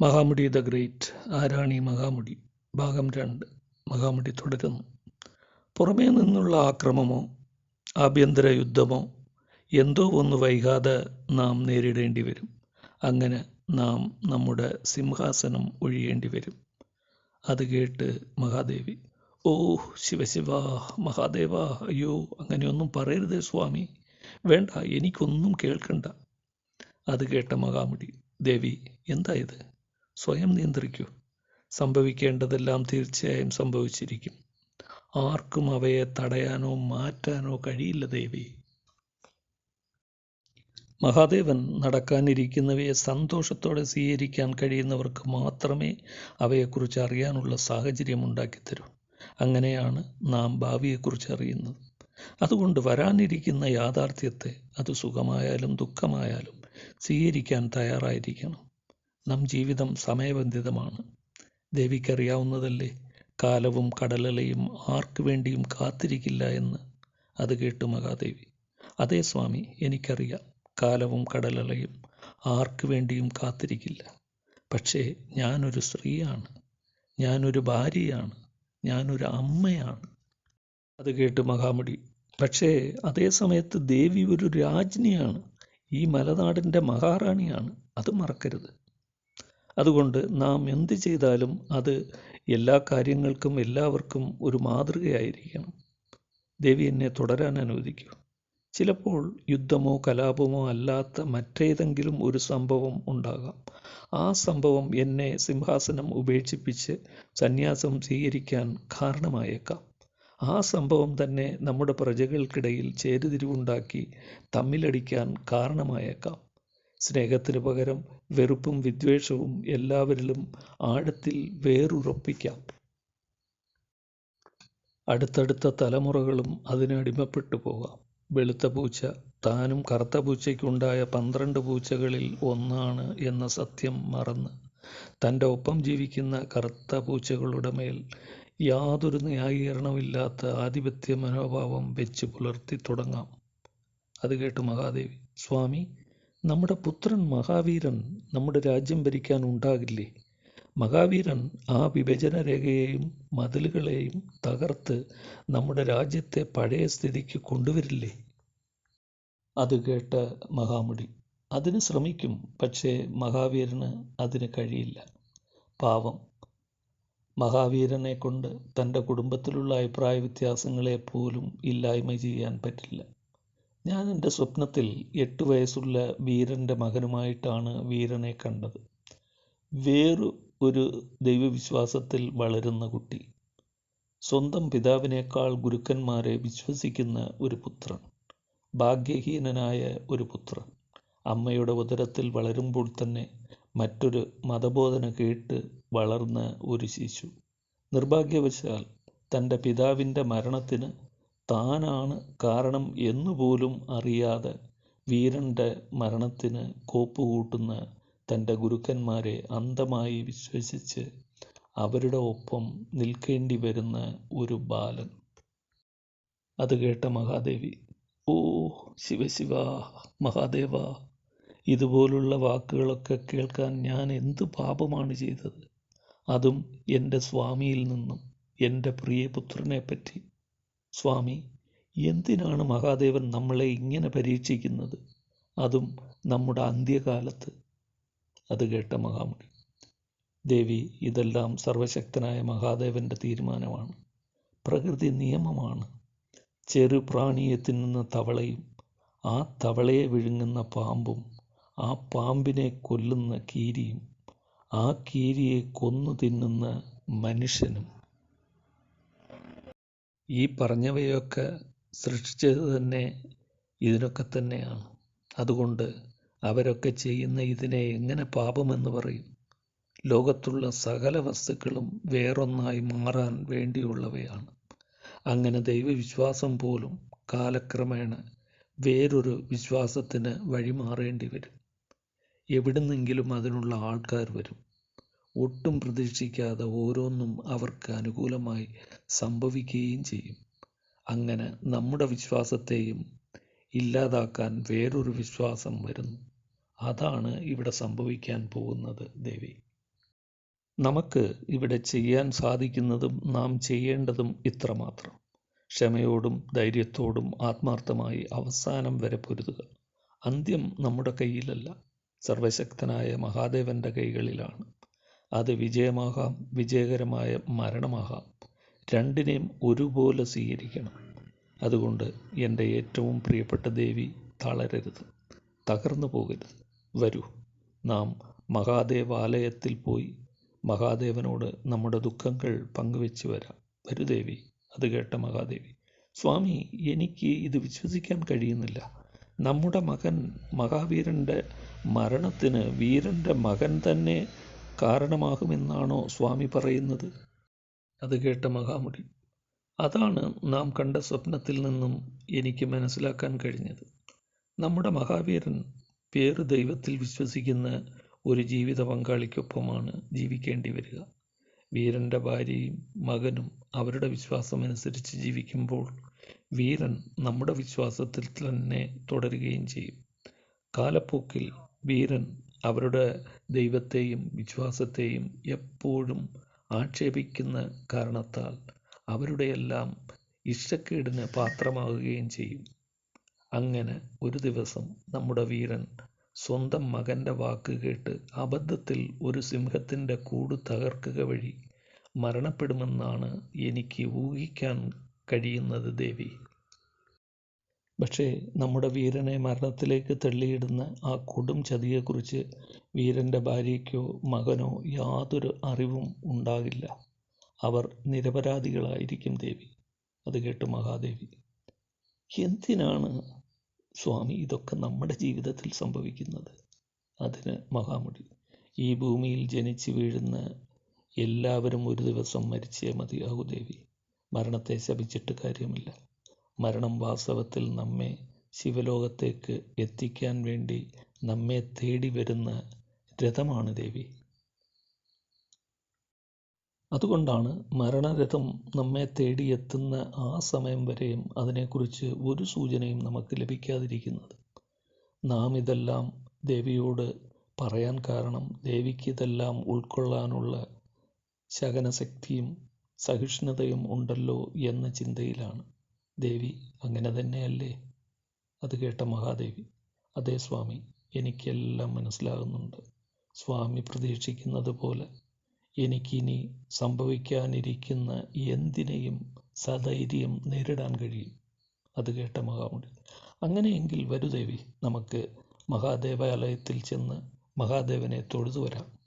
മഹാമുടി the great ആരാണി മഹാമുടി? ഭാഗം രണ്ട് മഹാമുടി തുടരുന്നു. പുറമേ നിന്നുള്ള ആക്രമമോ ആഭ്യന്തര യുദ്ധമോ എന്തോ ഒന്ന് വൈകാതെ നാം നേരിടേണ്ടി വരും. അങ്ങനെ നാം നമ്മുടെ സിംഹാസനം ഒഴിയേണ്ടി വരും. അത് കേട്ട് മഹാദേവി ഓ ശിവശിവ മഹാദേവ അയ്യോ അങ്ങനെയൊന്നും പറയരുതേ സ്വാമി. വേണ്ട എനിക്കൊന്നും കേൾക്കണ്ട. അത് കേട്ട മഹാമുടി ദേവി എന്താ ഇത്? സ്വയം നിയന്ത്രിക്കൂ. സംഭവിക്കേണ്ടതെല്ലാം തീർച്ചയായും സംഭവിച്ചിരിക്കും. ആർക്കും അവയെ തടയാനോ മാറ്റാനോ കഴിയില്ല ദേവി. മഹാദേവൻ നടക്കാനിരിക്കുന്നവയെ സന്തോഷത്തോടെ സ്വീകരിക്കാൻ കഴിയുന്നവർക്ക് മാത്രമേ അവയെക്കുറിച്ച് അറിയാനുള്ള സാഹചര്യം ഉണ്ടാക്കിത്തരൂ. അങ്ങനെയാണ് നാം ഭാവിയെക്കുറിച്ച് അറിയുന്നത്. അതുകൊണ്ട് വരാനിരിക്കുന്ന യാഥാർത്ഥ്യത്തെ അത് സുഖമായാലും ദുഃഖമായാലും സ്വീകരിക്കാൻ തയ്യാറായിരിക്കണം. നാം ജീവിതം സമയബന്ധിതമാണ്. ദേവിക്കറിയാവുന്നതല്ലേ? കാലവും കടലലയും ആർക്കു വേണ്ടിയും കാത്തിരിക്കില്ല എന്ന്. അത് കേട്ടു മഹാദേവി. അതേ സ്വാമി എനിക്കറിയാം. കാലവും കടലലയും ആർക്കു വേണ്ടിയും കാത്തിരിക്കില്ല. പക്ഷേ ഞാനൊരു സ്ത്രീയാണ്. ഞാനൊരു ഭാര്യയാണ്. ഞാനൊരു അമ്മയാണ്. അത് കേട്ട് മഹാമുടി. പക്ഷേ അതേ സമയത്ത് ദേവി ഒരു രാജ്ഞിയാണ്. ഈ മലനാടിന്റെ മഹാറാണിയാണ്. അത് മറക്കരുത്. അതുകൊണ്ട് നാം എന്ത് ചെയ്താലും അത് എല്ലാ കാര്യങ്ങൾക്കും എല്ലാവർക്കും ഒരു മാതൃകയായിരിക്കണം. ദേവി എന്നെ തുടരാൻ അനുവദിക്കൂ. ചിലപ്പോൾ യുദ്ധമോ കലാപമോ അല്ലാത്ത മറ്റേതെങ്കിലും ഒരു സംഭവം ഉണ്ടാകാം. ആ സംഭവം എന്നെ സിംഹാസനം ഉപേക്ഷിപ്പിച്ച് സന്യാസം സ്വീകരിക്കാൻ കാരണമായേക്കാം. ആ സംഭവം തന്നെ നമ്മുടെ പ്രജകൾക്കിടയിൽ ചേരുതിരിവുണ്ടാക്കി തമ്മിലടിക്കാൻ കാരണമായേക്കാം. സ്നേഹത്തിന് പകരം വെറുപ്പും വിദ്വേഷവും എല്ലാവരിലും ആഴത്തിൽ വേറുറപ്പിക്കാം. അടുത്തടുത്ത തലമുറകളും അതിന് അടിമപ്പെട്ടു പോകാം. വെളുത്ത പൂച്ച താനും കറുത്ത പൂച്ചയ്ക്കുണ്ടായ പന്ത്രണ്ട് പൂച്ചകളിൽ ഒന്നാണ് എന്ന സത്യം മറന്ന്. തന്റെ ഒപ്പം ജീവിക്കുന്ന കറുത്ത പൂച്ചകളുടെ മേൽ യാതൊരു ന്യായീകരണമില്ലാത്ത ആധിപത്യ മനോഭാവം വെച്ച് പുലർത്തി തുടങ്ങാം. അത് കേട്ട് മഹാദേവി. സ്വാമി നമ്മുടെ പുത്രൻ മഹാവീരൻ നമ്മുടെ രാജ്യം ഭരിക്കാൻ ഉണ്ടാകില്ലേ? മഹാവീരൻ ആ വിഭജന രേഖയെയും മതിലുകളെയും തകർത്ത് നമ്മുടെ രാജ്യത്തെ പഴയ സ്ഥിതിക്ക് കൊണ്ടുവരില്ലേ? അത് കേട്ട മഹാമുടി അതിന് ശ്രമിക്കും പക്ഷേ മഹാവീരന് അതിന് കഴിയില്ല. പാവം. മഹാവീരനെ കൊണ്ട് തന്റെ കുടുംബത്തിലുള്ള അഭിപ്രായ വ്യത്യാസങ്ങളെ പോലും ഇല്ലായ്മ ചെയ്യാൻ പറ്റില്ല. ഞാൻ എന്റെ സ്വപ്നത്തിൽ എട്ട് വയസ്സുള്ള വീരന്റെ മകനുമായിട്ടാണ് വീരനെ കണ്ടത്. വേറു ഒരു ദൈവവിശ്വാസത്തിൽ വളരുന്ന കുട്ടി. സ്വന്തം പിതാവിനേക്കാൾ ഗുരുക്കന്മാരെ വിശ്വസിക്കുന്ന ഒരു പുത്രൻ. ഭാഗ്യഹീനനായ ഒരു പുത്രൻ. അമ്മയുടെ ഉദരത്തിൽ വളരുമ്പോൾ തന്നെ മറ്റൊരു മതബോധന കേട്ട് വളർന്ന ഒരു ശിശു. നിർഭാഗ്യവശാൽ തന്റെ പിതാവിന്റെ മരണത്തിന് താനാണ് കാരണം എന്നുപോലും അറിയാതെ വീരന്റെ മരണത്തിന് കോപ്പുകൂട്ടുന്ന തന്റെ ഗുരുക്കന്മാരെ അന്ധമായി വിശ്വസിച്ച് അവരുടെ ഒപ്പം നിൽക്കേണ്ടി വരുന്ന ഒരു ബാലൻ. അത് കേട്ട മഹാദേവി ഓ ശിവശിവ മഹാദേവ ഇതുപോലുള്ള വാക്കുകളൊക്കെ കേൾക്കാൻ ഞാൻ എന്ത് പാപമാണ് ചെയ്തത്? അതും എന്റെ സ്വാമിയിൽ നിന്നും എന്റെ പ്രിയപുത്രനെ പറ്റി സ്വാമി എന്തിനാണ് മഹാദേവൻ നമ്മളെ ഇങ്ങനെ പരീക്ഷിക്കുന്നത്? അതും നമ്മുടെ അന്ത്യകാലത്ത്. അത് കേട്ട മഹാമുടി ദേവി ഇതെല്ലാം സർവശക്തനായ മഹാദേവന്റെ തീരുമാനമാണ്. പ്രകൃതി നിയമമാണ്. ചെറു പ്രാണിയെ തിന്നുന്ന തവളയും ആ തവളയെ വിഴുങ്ങുന്ന പാമ്പും ആ പാമ്പിനെ കൊല്ലുന്ന കീരിയും ആ കീരിയെ കൊന്നു തിന്നുന്ന മനുഷ്യനും. ഈ പറഞ്ഞവയൊക്കെ സൃഷ്ടിച്ചത് തന്നെ ഇതിനൊക്കെ തന്നെയാണ്. അതുകൊണ്ട് അവരൊക്കെ ചെയ്യുന്ന ഇതിനെ എങ്ങനെ പാപമെന്ന് പറയും. ലോകത്തുള്ള സകല വസ്തുക്കളും വേറൊന്നായി മാറാൻ വേണ്ടിയുള്ളവയാണ്. അങ്ങനെ ദൈവവിശ്വാസം പോലും കാലക്രമേണ വേറൊരു വിശ്വാസത്തിന് വഴിമാറേണ്ടി വരും. എവിടുന്നെങ്കിലും അതിനുള്ള ആൾക്കാർ വരും. ഒട്ടും പ്രതീക്ഷിക്കാതെ ഓരോന്നും അവർക്ക് അനുകൂലമായി സംഭവിക്കുകയും ചെയ്യും. അങ്ങനെ നമ്മുടെ വിശ്വാസത്തെയും ഇല്ലാതാക്കാൻ വേറൊരു വിശ്വാസം വരുന്നു. അതാണ് ഇവിടെ സംഭവിക്കാൻ പോകുന്നത് ദേവി. നമുക്ക് ഇവിടെ ചെയ്യാൻ സാധിക്കുന്നതും നാം ചെയ്യേണ്ടതും ഇത്രമാത്രം ക്ഷമയോടും ധൈര്യത്തോടും ആത്മാർത്ഥമായി അവസാനം വരെ പൊരുതുക. അന്ത്യം നമ്മുടെ കയ്യിലല്ല. സർവശക്തനായ മഹാദേവന്റെ കൈകളിലാണ്. അത് വിജയമാകാം വിജയകരമായ മരണമാകാം. രണ്ടിനെയും ഒരുപോലെ സ്വീകരിക്കണം. അതുകൊണ്ട് എന്റെ ഏറ്റവും പ്രിയപ്പെട്ട ദേവി തളരരുത് തകർന്നു പോകരുത്. വരൂ നാം മഹാദേവാലയത്തിൽ പോയി മഹാദേവനോട് നമ്മുടെ ദുഃഖങ്ങൾ പങ്കുവെച്ച് വരാം. വരൂ ദേവി അത് കേട്ട മഹാദേവി. സ്വാമി എനിക്ക് ഇത് വിശ്വസിക്കാൻ കഴിയുന്നില്ല. നമ്മുടെ മകൻ മഹാവീരന്റെ മരണത്തിന് വീരന്റെ മകൻ തന്നെ കാരണമാകുമെന്നാണോ സ്വാമി പറയുന്നത്? അത് കേട്ട മഹാമുടി. അതാണ് നാം കണ്ട സ്വപ്നത്തിൽ നിന്നും എനിക്ക് മനസ്സിലാക്കാൻ കഴിഞ്ഞത്. നമ്മുടെ മഹാവീരൻ പേര് ദൈവത്തിൽ വിശ്വസിക്കുന്ന ഒരു ജീവിത പങ്കാളിക്കൊപ്പമാണ് ജീവിക്കേണ്ടി വരിക. വീരന്റെ ഭാര്യയും മകനും അവരുടെ വിശ്വാസമനുസരിച്ച് ജീവിക്കുമ്പോൾ വീരൻ നമ്മുടെ വിശ്വാസത്തിൽ തന്നെ തുടരുകയും ചെയ്യും. കാലപ്പോക്കിൽ വീരൻ അവരുടെ ദൈവത്തെയും വിശ്വാസത്തെയും എപ്പോഴും ആക്ഷേപിക്കുന്ന കാരണത്താൽ അവരുടെയെല്ലാം ഇഷ്ടക്കേടിന് പാത്രമാകുകയും ചെയ്യും. അങ്ങനെ ഒരു ദിവസം നമ്മുടെ വീരൻ സ്വന്തം മകന്റെ വാക്ക് കേട്ട് അബദ്ധത്തിൽ ഒരു സിംഹത്തിന്റെ കൂട് തകർക്കുക വഴി മരണപ്പെടുമെന്നാണ് എനിക്ക് ഊഹിക്കാൻ കഴിയുന്നത് ദേവി. പക്ഷേ നമ്മുടെ വീരനെ മരണത്തിലേക്ക് തള്ളിയിടുന്ന ആ കൊടും ചതിയെക്കുറിച്ച് വീരന്റെ ഭാര്യയ്ക്കോ മകനോ യാതൊരു അറിവും ഉണ്ടാകില്ല. അവർ നിരപരാധികളായിരിക്കും ദേവി. അത് കേട്ട് മഹാദേവി. എന്തിനാണ് സ്വാമി ഇതൊക്കെ നമ്മുടെ ജീവിതത്തിൽ സംഭവിക്കുന്നത്? അതിന് മഹാമുടി. ഈ ഭൂമിയിൽ ജനിച്ചു വീഴുന്ന എല്ലാവരും ഒരു ദിവസം മരിച്ചേ മതിയാകൂ ദേവി. മരണത്തെ ശപിച്ചിട്ട് കാര്യമില്ല. മരണം വാസ്തവത്തിൽ നമ്മെ ശിവലോകത്തേക്ക് എത്തിക്കാൻ വേണ്ടി നമ്മെ തേടി വരുന്ന രഥമാണ് ദേവി. അതുകൊണ്ടാണ് മരണരഥം നമ്മെ തേടിയെത്തുന്ന ആ സമയം വരെയും അതിനെക്കുറിച്ച് ഒരു സൂചനയും നമുക്ക് ലഭിക്കാതിരിക്കുന്നത്. നാം ഇതെല്ലാം ദേവിയോട് പറയാൻ കാരണം ദേവിക്ക് ഇതെല്ലാം ഉൾക്കൊള്ളാനുള്ള ശകനശക്തിയും സഹിഷ്ണുതയും ഉണ്ടല്ലോ എന്ന ചിന്തയിലാണ്. ദേവി അങ്ങനെ തന്നെയല്ലേ? അത് കേട്ട മഹാദേവി അതേ സ്വാമി എനിക്കെല്ലാം മനസ്സിലാകുന്നുണ്ട്. സ്വാമി പ്രതീക്ഷിക്കുന്നത് പോലെ എനിക്കിനി സംഭവിക്കാനിരിക്കുന്ന എന്തിനേയും സധൈര്യം നേരിടാൻ കഴിയും. അത് കേട്ട മഹാമുടി അങ്ങനെയെങ്കിൽ വരുദേവി നമുക്ക് മഹാദേവാലയത്തിൽ ചെന്ന് മഹാദേവനെ തൊഴുതു വരാം